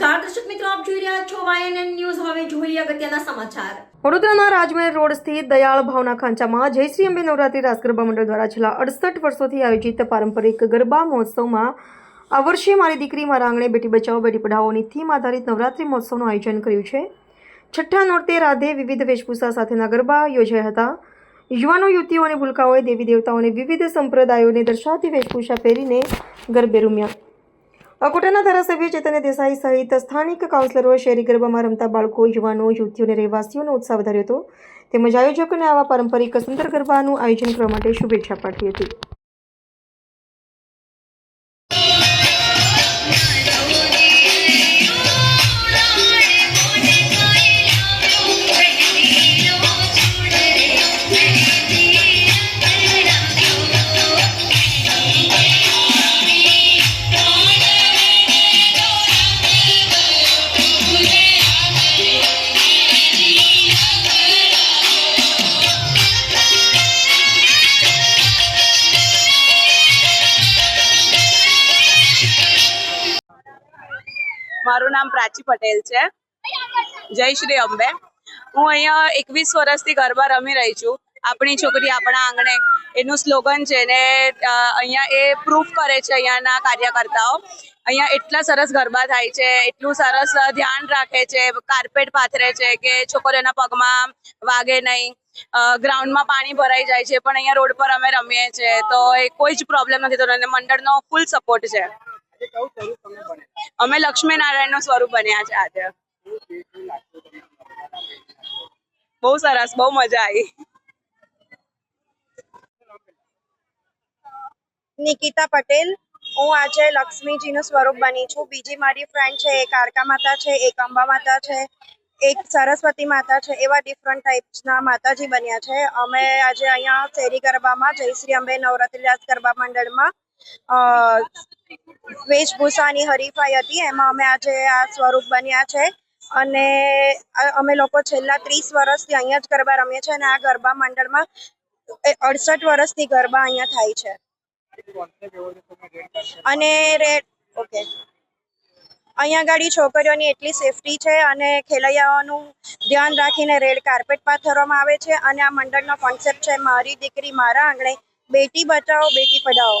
રહ્યા છો YNN news હવે જોઈએ અગત્યના સમાચાર. વડોદરાના રાજમહેલ રોડ સ્થિત દયાળ ભાવના ખાંચામાં જય શ્રી અંબે નવરાત્રી રાસ ગરબા મંડળ દ્વારા છેલ્લા અડસઠ વર્ષોથી આયોજિત પારંપરિક ગરબા મહોત્સવમાં આ વર્ષે મારી દીકરી મારા આંગણે બેટી બચાવો, બેટી પઢાઓની થીમ આધારિત નવરાત્રી મહોત્સવનું આયોજન કર્યું છે. છઠ્ઠા નોરતે રાધે વિવિધ વેશભૂષા સાથેના ગરબા યોજાયા હતા. યુવાનો, યુવતીઓ અને ભૂલકાઓએ દેવી દેવતાઓને વિવિધ સંપ્રદાયોને દર્શાવતી વેશભૂષા પહેરીને ગરબે રમ્યા. અકોટાના ધારાસભ્ય ચેતન્ય દેસાઈ સહિત સ્થાનિક કાઉન્સિલરોએ શહેરી ગરબામાં રમતા બાળકો, યુવાનો યુવતીઓ અને રહેવાસીઓનો ઉત્સાહ વધાર્યો હતો. તેમજ આયોજકોને આવા પારંપરિક સુંદર ગરબાનું આયોજન કરવા માટે શુભેચ્છા પાઠવી હતી. મારું નામ પ્રાચી પટેલ છે. જય શ્રી અંબે. હું અહીંયા એકવીસ વર્ષથી ગરબા રમી રહી છું. આપણી છોકરી આપણા આંગણે એનું સ્લોગન છે ને અહીંયા એ પ્રૂફ કરે છે અહીંયાના કાર્યકર્તાઓ. અહીંયા એટલા સરસ ગરબા થાય છે, એટલું સરસ ધ્યાન રાખે છે કાર્પેટ પાથરે છે કે છોકરીઓના પગમાં વાગે નહીં. ગ્રાઉન્ડમાં પાણી ભરાઈ જાય છે, પણ અહીંયા રોડ પર અમે રમીએ છીએ. તો એ કોઈ જ પ્રોબ્લેમ નથી થતો અને મંડળનો ફૂલ સપોર્ટ છે. અમે લક્ષ્મી નારાયણનું સ્વરૂપ બન્યા છે આજે. બહુ સરસ, બહુ મજા આવી. નિકિતા પટેલ, હું આજે લક્ષ્મીજીનું સ્વરૂપ બની છું. બીજી મારી ફ્રેન્ડ છે એક કારકા માતા છે, એક અંબા માતા છે, એક સરસ્વતી માતા છે, એવા ડિફરન્ટ ટાઈપ્સના માતાજી બન્યા છે. અમે આજે અહીંયા શેરી ગરબામાં જયશ્રી અંબે નવરાત્રી રાસ ગરબા મંડળમાં વેશભૂષાની હરીફાઈ હતી. એમાં અમે આજે આ સ્વરૂપ બન્યા છે. અને અમે લોકો છેલ્લા ત્રીસ વર્ષથી અહીંયા જ ગરબા રમીએ છીએ અને આ ગરબા મંડળમાં અડસઠ વર્ષથી ગરબા અહીંયા થાય છે. અને રેડ ઓકે. અહીંયા ગાડી છોકરીઓની એટલી સેફટી છે અને ખેલૈયાઓનું ધ્યાન રાખીને રેડ કાર્પેટ પાથરવામાં આવે છે. અને આ મંડળનો કોન્સેપ્ટ છે, મારી દીકરી મારા આંગણે બેટી બચાવો, બેટી પઢાઓ.